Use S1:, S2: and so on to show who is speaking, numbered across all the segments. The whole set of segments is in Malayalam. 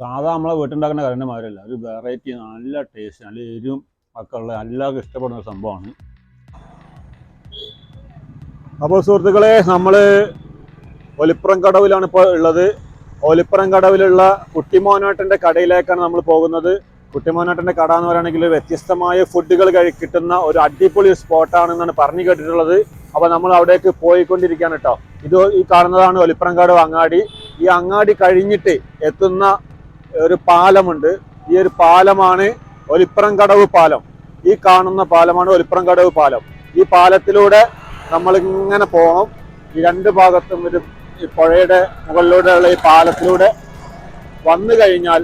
S1: സാധാ നമ്മളെ വീട്ടുണ്ടാക്കുന്ന കറിന്റെ മാതിരിയല്ല. ഒരു വെറൈറ്റി നല്ല ടേസ്റ്റ് നല്ല എരിവും ഒക്കെ ഉള്ള എല്ലാവർക്കും ഇഷ്ടപ്പെടുന്ന ഒരു സംഭവമാണ്. അപ്പോൾ സുഹൃത്തുക്കളെ നമ്മൾ ഒലിപ്പുറം കടവിലാണ് ഇപ്പോൾ ഉള്ളത്. ഒലിപ്പുറം കടവിലുള്ള കുട്ടിമോനോട്ടന്റെ കടയിലേക്കാണ് നമ്മൾ പോകുന്നത്. കുട്ടിമോനോട്ടന്റെ കട എന്ന് പറയുകയാണെങ്കിൽ വ്യത്യസ്തമായ ഫുഡുകൾ കിട്ടുന്ന ഒരു അടിപൊളി സ്പോട്ടാണെന്നാണ് പറഞ്ഞു കേട്ടിട്ടുള്ളത്. അപ്പോൾ നമ്മൾ അവിടേക്ക് പോയിക്കൊണ്ടിരിക്കുകയാണ് കേട്ടോ. ഇത് ഈ കാണുന്നതാണ് ഒലിപ്പുറം കടവ് അങ്ങാടി. ഈ അങ്ങാടി കഴിഞ്ഞിട്ട് എത്തുന്ന ഒരു പാലമുണ്ട്. ഈ ഒരു പാലമാണ് ഒലിപ്പുറം കടവ് പാലം. ഈ കാണുന്ന പാലമാണ് ഒലിപ്പുറം കടവ് പാലം. ഈ പാലത്തിലൂടെ നമ്മൾ ഇങ്ങനെ പോകണം ഈ രണ്ട് ഭാഗത്തും ഒരു പുഴയുടെ മുകളിലൂടെയുള്ള ഈ പാലത്തിലൂടെ വന്നു കഴിഞ്ഞാൽ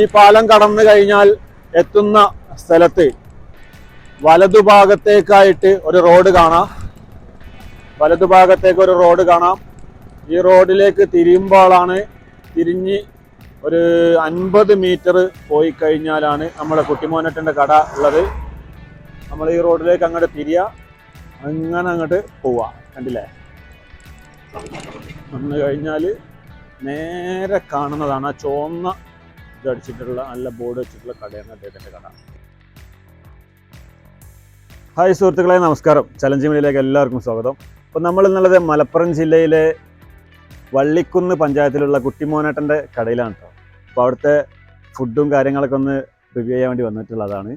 S1: ഈ പാലം കടന്നു കഴിഞ്ഞാൽ എത്തുന്ന സ്ഥലത്ത് വലതുഭാഗത്തേക്കായിട്ട് ഒരു റോഡ് കാണാം. വലതുഭാഗത്തേക്ക് ഒരു റോഡ് കാണാം. ഈ റോഡിലേക്ക് തിരിയുമ്പോഴാണ് തിരിഞ്ഞ് ഒരു അൻപത് മീറ്റർ പോയി കഴിഞ്ഞാലാണ് നമ്മുടെ കുട്ടിമോനട്ടന്റെ കട ഉള്ളത്. നമ്മൾ ഈ റോഡിലേക്ക് അങ്ങോട്ട് തിരിയ. അങ്ങനെ അങ്ങോട്ട് പോവുക കണ്ടില്ലേ? വന്നു കഴിഞ്ഞാൽ നേരെ കാണുന്നതാണ് ആ ചുവന്ന ഇതടിച്ചിട്ടുള്ള നല്ല ബോർഡ് വെച്ചിട്ടുള്ള കടയാണ് അദ്ദേഹത്തിന്റെ കട. ഹായ് സുഹൃത്തുക്കളെ നമസ്കാരം. ചലഞ്ച് എല്ലാവർക്കും സ്വാഗതം. അപ്പോൾ നമ്മൾ ഇന്നുള്ളത് മലപ്പുറം ജില്ലയിലെ വള്ളിക്കുന്ന് പഞ്ചായത്തിലുള്ള കുട്ടിമോനേട്ടന്റെ കടയിലാണ് കേട്ടോ അപ്പോൾ അവിടുത്തെ ഫുഡും കാര്യങ്ങളൊക്കെ ഒന്ന് റിവ്യൂ ചെയ്യാൻ വേണ്ടി വന്നിട്ടുള്ളതാണ്.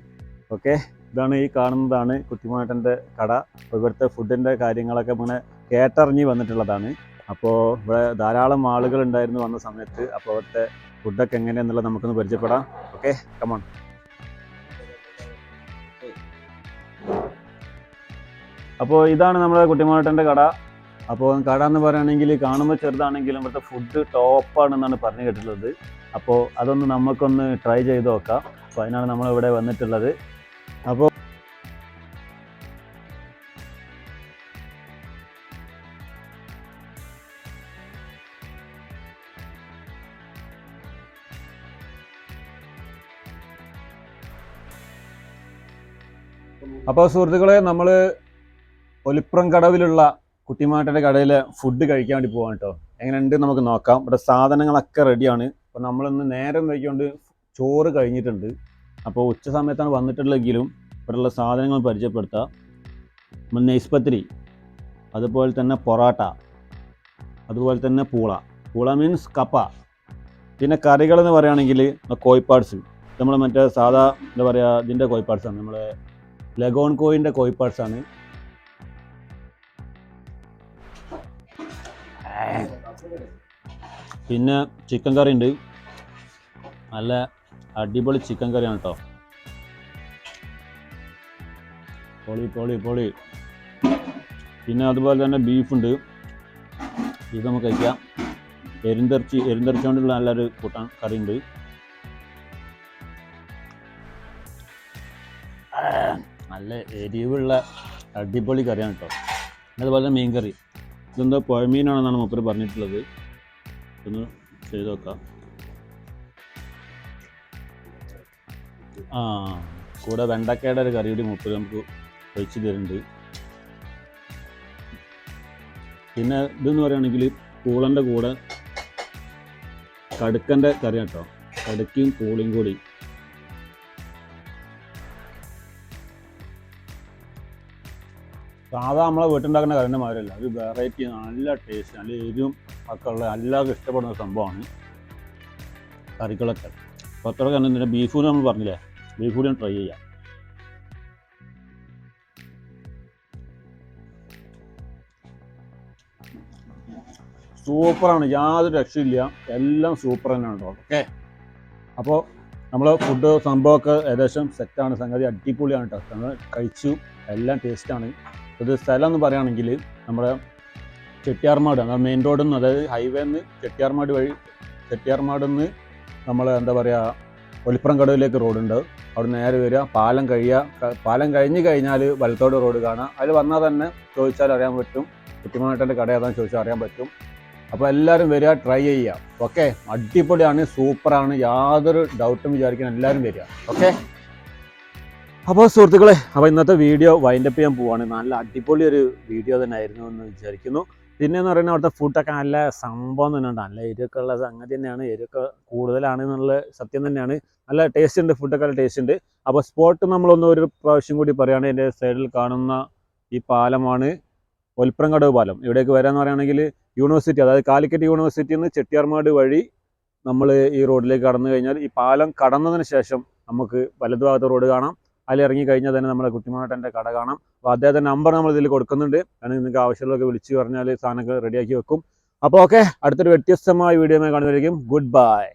S1: ഓക്കെ? ഇതാണ് ഈ കാണുന്നതാണ് കുട്ടിമോനേട്ടന്റെ കട. അപ്പോൾ ഇവിടുത്തെ ഫുഡിന്റെ കാര്യങ്ങളൊക്കെ ഇങ്ങനെ കേട്ടറിഞ്ഞ് വന്നിട്ടുള്ളതാണ്. അപ്പോൾ ഇവിടെ ധാരാളം ആളുകൾ ഉണ്ടായിരുന്നു വന്ന സമയത്ത്. അപ്പോൾ അവിടുത്തെ ഫുഡൊക്കെ എങ്ങനെയെന്നുള്ളത് നമുക്കൊന്ന് പരിചയപ്പെടാം. ഓക്കെ? കമോൺ അപ്പോൾ ഇതാണ് നമ്മുടെ കുട്ടിമാട്ടന്റെ കട. അപ്പോൾ കട എന്ന് പറയുകയാണെങ്കിൽ കാണുമ്പോൾ ചെറുതാണെങ്കിലും ഇവിടുത്തെ ഫുഡ് ടോപ്പാണെന്നാണ് പറഞ്ഞു കേട്ടിട്ടുള്ളത്. അപ്പോൾ അതൊന്ന് നമുക്കൊന്ന് ട്രൈ ചെയ്ത് നോക്കാം. അപ്പോൾ അതിനാണ് നമ്മളിവിടെ വന്നിട്ടുള്ളത്. അപ്പോൾ അപ്പോൾ സുഹൃത്തുക്കളെ നമ്മൾ ഒലിപ്പുറം കടവിലുള്ള കുട്ടിമാട്ടയുടെ കടയിൽ ഫുഡ് കഴിക്കാൻ വേണ്ടി പോകാം കേട്ടോ എങ്ങനെയുണ്ട് നമുക്ക് നോക്കാം. ഇവിടെ സാധനങ്ങളൊക്കെ റെഡിയാണ് അപ്പോൾ നമ്മളിന്ന് നേരം വൈകിക്കൊണ്ട് ചോറ് കഴിഞ്ഞിട്ടുണ്ട്. അപ്പോൾ ഉച്ച സമയത്താണ് വന്നിട്ടുള്ളതെങ്കിലും ഇവിടെയുള്ള സാധനങ്ങൾ പരിചയപ്പെടുത്താം. നമ്മൾ നെയ്സ്പത്രി അതുപോലെ തന്നെ പൊറാട്ട അതുപോലെ തന്നെ പൂള. പൂള മീൻസ് കപ്പ. പിന്നെ കറികൾ എന്ന് പറയുകയാണെങ്കിൽ കോയിപ്പാട്സ് നമ്മൾ മറ്റേ സാധാ എന്താ പറയുക ഇതിന്റെ കോയിപ്പാട്സാണ് നമ്മൾ ലഗോൺ കോയിന്റെ കോഴിപ്പാട്സാണ് പിന്നെ ചിക്കൻ കറി ഉണ്ട്. നല്ല അടിപൊളി ചിക്കൻ കറിയാണ് കേട്ടോ പൊളി പൊളി പൊളി. പിന്നെ അതുപോലെ തന്നെ ബീഫുണ്ട് ഇത് നമുക്ക് കഴിക്കാം. എരിന്തിറച്ചി എരിന്തിറച്ചി കൊണ്ടുള്ള നല്ലൊരു കൂട്ടാൻ കറി ഉണ്ട്. നല്ല എരിവുള്ള അടിപൊളി കറിയാണ് കേട്ടോ അതുപോലെ മീൻ കറി ഇതെന്തോ പുഴമീനാണെന്നാണ് മൂപ്പര് പറഞ്ഞിട്ടുള്ളത്. ഒന്ന് ചെയ്ത് നോക്കാം. ആ കൂടെ വെണ്ടക്കയുടെ ഒരു കറി കൂടി നമുക്ക് ഒഴിച്ച് തരുന്നുണ്ട്. പിന്നെ ഇതെന്ന് പറയുകയാണെങ്കിൽ പൂളന്റെ കൂടെ കടുക്കന്റെ കറി കേട്ടോ കടുക്കയും പൂളിയും കൂടി. സാധാ നമ്മളെ വീട്ടുണ്ടാക്കുന്ന കറിന്റെ മാതിരിയല്ല. ഒരു വെറൈറ്റി നല്ല ടേസ്റ്റ് നല്ല എരിവും ഒക്കെ ഉള്ള എല്ലാവർക്കും ഇഷ്ടപ്പെടുന്ന സംഭവമാണ് കറികളൊക്കെ അത്ര തന്നെ ബീഫ് കൂടി നമ്മൾ പറഞ്ഞില്ലേ? ബീഫ് കൂടി ട്രൈ ചെയ്യാം. സൂപ്പറാണ് യാതൊരു രക്ഷയില്ല എല്ലാം സൂപ്പർ തന്നെയാണ് കേട്ടോ. ഓക്കെ അപ്പോൾ നമ്മൾ ഫുഡ് സംഭവമൊക്കെ ഏകദേശം സെറ്റാണ് സംഗതി അടിപൊളിയാണ് കേട്ടോ കഴിച്ചു. എല്ലാം ടേസ്റ്റാണ് ഇത് സ്ഥലം എന്ന് പറയുകയാണെങ്കിൽ നമ്മുടെ ചെട്ടിയാർമാട് നമ്മുടെ മെയിൻ റോഡിൽ നിന്ന് അതായത് ഹൈവേ നിന്ന് ചെട്ടിയാർമാട് വഴി ചെട്ടിയാർമാട് നിന്ന് നമ്മൾ എന്താ പറയുക ഒലിപ്പുറം കടവിലേക്ക് റോഡുണ്ട് അവിടെ നേരെ വരിക പാലം കഴിയുക പാലം കഴിഞ്ഞ് കഴിഞ്ഞാൽ വലത്തോട് റോഡ് കാണാം. അതിൽ വന്നാൽ തന്നെ ചോദിച്ചാൽ അറിയാൻ പറ്റും. കുട്ടിമാട്ടന്റെ കട ഏതാണെന്ന് ചോദിച്ചാൽ അറിയാൻ പറ്റും. അപ്പോൾ എല്ലാവരും വരിക ട്രൈ ചെയ്യുക. ഓക്കെ അടിപൊളിയാണ് സൂപ്പറാണ് യാതൊരു ഡൗട്ടും വിചാരിക്കാൻ എല്ലാവരും വരിക. ഓക്കെ അപ്പോൾ സുഹൃത്തുക്കളെ അപ്പോൾ ഇന്നത്തെ വീഡിയോ വൈൻഡപ്പ് ചെയ്യാൻ പോവാണ്. നല്ല അടിപൊളി ഒരു വീഡിയോ തന്നെ ആയിരുന്നു എന്ന് വിചാരിക്കുന്നു. പിന്നെ എന്ന് പറയുന്നത് അവിടുത്തെ ഫുഡൊക്കെ നല്ല സംഭവം തന്നെയുണ്ട് നല്ല എരിവൊക്കെ ഉള്ള സംഗതി തന്നെയാണ്. എരിവൊക്കെ കൂടുതലാണ് എന്നുള്ള സത്യം തന്നെയാണ്. നല്ല ടേസ്റ്റ് ഉണ്ട് ഫുഡൊക്കെ നല്ല ടേസ്റ്റ് ഉണ്ട്. അപ്പോൾ സ്പോട്ട് നമ്മളൊന്ന് ഒരു പ്രാവശ്യം കൂടി പറയുകയാണ് എന്റെ സൈഡിൽ കാണുന്ന ഈ പാലമാണ് ഒൽപ്രങ്കടവ് പാലം. ഇവിടേക്ക് വരാമെന്ന് പറയുകയാണെങ്കിൽ യൂണിവേഴ്സിറ്റി അതായത് കാലിക്കറ്റ് യൂണിവേഴ്സിറ്റിയിൽ നിന്ന് ചെട്ടിയാർമാട് വഴി നമ്മൾ ഈ റോഡിലേക്ക് കടന്നു കഴിഞ്ഞാൽ ഈ പാലം കടന്നതിന് ശേഷം നമുക്ക് വലതുഭാഗത്ത് റോഡ് കാണാം. അതിൽ ഇറങ്ങി കഴിഞ്ഞാൽ തന്നെ നമ്മുടെ കുട്ടിമാട്ടന്റെ കട കാണാം. അപ്പോൾ അദ്ദേഹത്തിന്റെ നമ്പർ നമ്മൾ ഇതിൽ കൊടുക്കുന്നുണ്ട്. കാരണം നിങ്ങൾക്ക് ആവശ്യമുള്ളതൊക്കെ വിളിച്ചു പറഞ്ഞാൽ സാധനമൊക്കെ റെഡിയാക്കി വെക്കും. അപ്പോൾ ഓക്കെ അടുത്തൊരു വ്യത്യസ്തമായ വീഡിയോ കാണുന്നതായിരിക്കും ഗുഡ് ബൈ